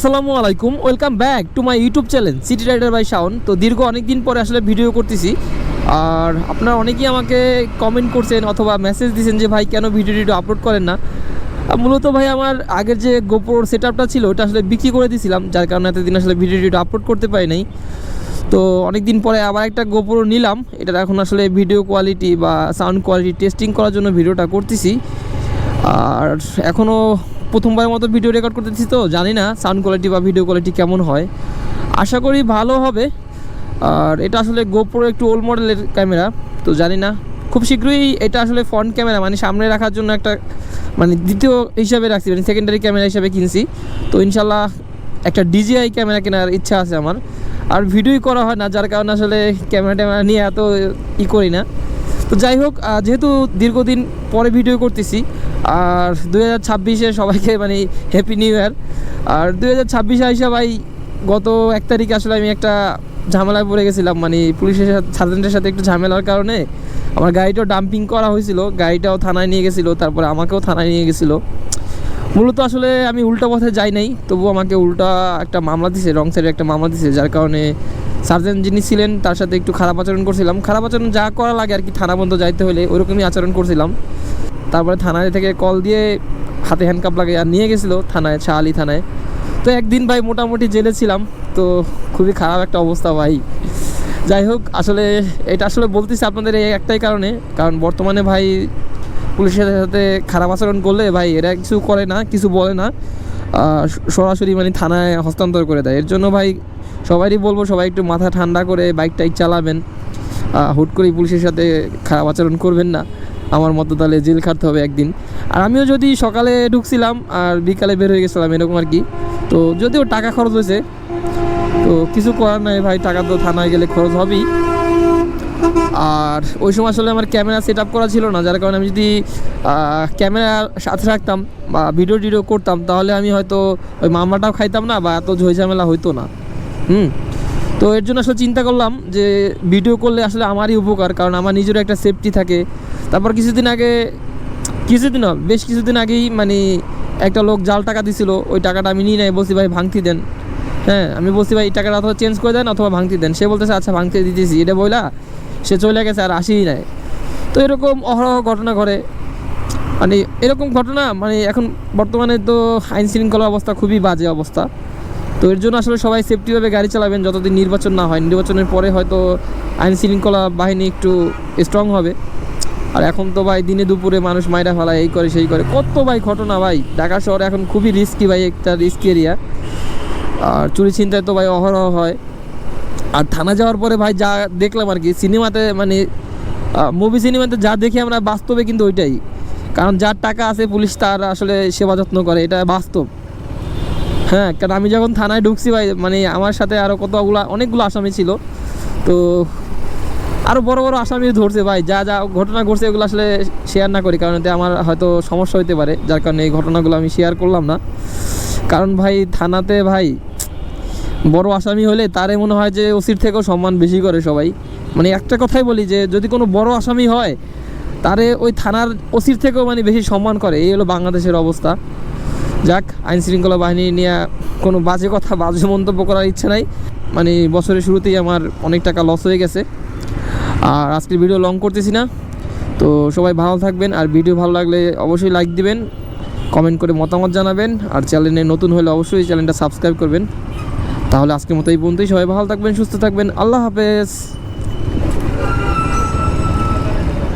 আসসালামু আলাইকুম, welcome back to my YouTube channel city rider by Shawon. তো দীর্ঘ অনেক দিন পরে আসলে ভিডিও করতেছি। আর আপনারা অনেকেই আমাকে কমেন্ট করছেন অথবা মেসেজ দিয়েছেন যে, ভাই, কেন ভিডিও টিডিও আপলোড করেন না? মূলত ভাই, আমার আগের যে গোপর সেট আপটা ছিল, ওটা আসলে বিক্রি করে দিয়েছিলাম যার কারণে এতদিন আসলে ভিডিও টিডিও আপলোড করতে পারি নাই। তো অনেক দিন পরে আবার একটা গোপর নিলাম। এটার এখন আসলে ভিডিও কোয়ালিটি বা সাউন্ড কোয়ালিটি টেস্টিং করার জন্য ভিডিওটা করতেছি। আর এখনও প্রথমবারের মতো ভিডিও রেকর্ড করতেছি তো, জানি না সাউন্ড কোয়ালিটি বা ভিডিও কোয়ালিটি কেমন হয়। আশা করি ভালো হবে। আর এটা আসলে গোপ্রো একটু ওল্ড মডেলের ক্যামেরা তো জানি না। খুব শীঘ্রই এটা আসলে ফ্রন্ট ক্যামেরা মানে সামনে রাখার জন্য একটা মানে দ্বিতীয় হিসাবে রাখছি মানে সেকেন্ডারি ক্যামেরা হিসাবে কিনছি। তো ইনশাল্লাহ একটা ডিজিআই ক্যামেরা কেনার ইচ্ছা আছে আমার। আর ভিডিওই করা হয় না, যার কারণে আসলে ক্যামেরা ট্যামেরা নিয়ে এত ই করি না। তো যাই হোক যেহেতু দীর্ঘদিন পরে ভিডিও করতেছি, আর দু হাজার ছাব্বিশে সবাইকে মানে হ্যাপি নিউ ইয়ার আর দু হাজার ছাব্বিশে আইসা ভাই, গত এক তারিখে আসলে আমি একটা ঝামেলায় পড়ে গেছিলাম মানে পুলিশের সাথে, সার্জেন্টের সাথে একটু ঝামেলার কারণে আমার গাড়িটাও ডাম্পিং করা হয়েছিল, গাড়িটাও থানায় নিয়ে গেছিল, তারপরে আমাকেও থানায় নিয়ে গেছিল। মূলত আসলে আমি উল্টা পথে যাই নাই তবু আমাকে উল্টা একটা মামলা দিছে, রং সাইডে একটা মামলা দিছে, যার কারণে সার্জেন্ট যিনি ছিলেন, তার সাথে একটু খারাপ আচরণ করছিলাম। খারাপ আচরণ যা করা লাগে আর কি, থানা বন্ধ যাইতে হলে ওরকমই আচরণ করছিলাম। তারপরে থানায় থেকে কল দিয়ে হাতে হ্যান্ডকাপ লাগে আর নিয়ে গেছিল থানায়, শাহালি থানায়। তো একদিন ভাই মোটামুটি জেলে ছিলাম, তো খুবই খারাপ একটা অবস্থা ভাই। যাই হোক, আসলে এটা আসলে বলতেছি আপনাদের এই একটাই কারণে। কারণ বর্তমানে ভাই পুলিশের সাথে খারাপ আচরণ করলে ভাই এরা কিছু করে না, কিছু বলে না। সরাসরি মানে থানায় হস্তান্তর করে দেয়। এর জন্য ভাই সবারই বলব, সবাই একটু মাথা ঠান্ডা করে বাইক টাইক চালাবেন হুট করেই পুলিশের সাথে খারাপ আচরণ করবেন না। আমার মতো তাহলে জেল খাটতে হবে একদিন। আর আমিও যদি সকালে ঢুকছিলাম আর বিকালে বের হয়ে গেছিলাম, এরকম আর কি। তো যদিও টাকা খরচ হয়েছে, তো কিছু করার নাই ভাই, টাকা তো থানায় গেলে খরচ হবেই। আর ওই সময় আসলে আমার ক্যামেরা সেট আপ করা ছিল না, যার কারণে আমি যদি ক্যামেরা সাথে রাখতাম বা ভিডিও টিডিও করতাম, তাহলে আমি হয়তো ওই মামলাটাও খাইতাম না বা এত ঝামেলা হইতো না। হুম? তো এর জন্য আসলে চিন্তা করলাম যে ভিডিও করলে আসলে আমারই উপকার, কারণ আমার নিজেরও একটা সেফটি থাকে। তারপর কিছুদিন আগে, কিছুদিন বেশ কিছুদিন আগেই মানে একটা লোক জাল টাকা দিছিল, ওই টাকাটা আমি নিয়ে নেই, বলছি, ভাই, ভাঙতি দেন। হ্যাঁ আমি বলছি, ভাই, এই টাকাটা অথবা চেঞ্জ করে দেন অথবা ভাঙতি দেন। সে বলতেছে আচ্ছা ভাঙতে দিতেছি। এটা বইলা সে চলে গেছে আর আসেই নাই। তো এরকম অহরহ ঘটনা ঘটে। মানে এরকম ঘটনা মানে এখন বর্তমানে তো আইন শৃঙ্খলা অবস্থা খুবই বাজে অবস্থা। তো এর জন্য আসলে সবাই সেফটিভাবে গাড়ি চালাবেন যতদিন নির্বাচন না হয়। নির্বাচনের পরে হয়তো আইন শৃঙ্খলা বাহিনী একটু স্ট্রং হবে। আর এখন তো ভাই দিনে দুপুরে মানুষ মাইরা ফেলায়, এই করে, সেই করে। কত ভাই ঘটনা ভাই। ঢাকা শহরে এখন খুবই রিস্কি ভাই একটা রিস্কি এরিয়া আর চুরি ছিনতাই তো ভাই অহরহ হয়। আর থানা যাওয়ার পরে ভাই যা দেখলাম আর কি, সিনেমাতে মানে মুভি সিনেমাতে যা দেখি আমরা বাস্তবে কিন্তু ওইটাই। কারণ যার টাকা আছে পুলিশ তার আসলে সেবা যত্ন করে, এটা বাস্তব। হ্যাঁ কারণ আমি যখন থানায় ঢুকছি ভাই মানে আমার সাথে আরও কতগুলো, অনেকগুলো আসামি ছিল। তো আরও বড় বড় আসামি ধরছে ভাই, যা যা ঘটনা ঘটছে এগুলো আসলে শেয়ার না করি, কারণ এতে আমার হয়তো সমস্যা হতে পারে। যার কারণে এই ঘটনাগুলো আমি শেয়ার করলাম না। কারণ ভাই থানাতে ভাই বড় আসামি হলে তারে মনে হয় যে ওসির থেকেও সম্মান বেশি করে সবাই। মানে একটা কথাই বলি যে, যদি কোনো বড় আসামি হয়, তারে ওই থানার ওসির থেকেও মানে বেশি সম্মান করে। এই হলো বাংলাদেশের অবস্থা। যাক আইন শৃঙ্খলা বাহিনী নিয়ে কোনো বাজে কথা, বাজে মন্তব্য করার ইচ্ছে নাই। মানে বছরের শুরুতেই আমার অনেক টাকা লস হয়ে গেছে। আর আজকের ভিডিও লং করতেছি না। তো সবাই ভালো থাকবেন, আর ভিডিও ভালো লাগলে অবশ্যই লাইক দিবেন কমেন্ট করে মতামত জানাবেন, আর চ্যানেলে নতুন হলে অবশ্যই চ্যানেলটা সাবস্ক্রাইব করবেন। তাহলে আজকের মতো এই বন্ধুই সবাই ভালো থাকবেন সুস্থ থাকবেন। আল্লাহ হাফেজ।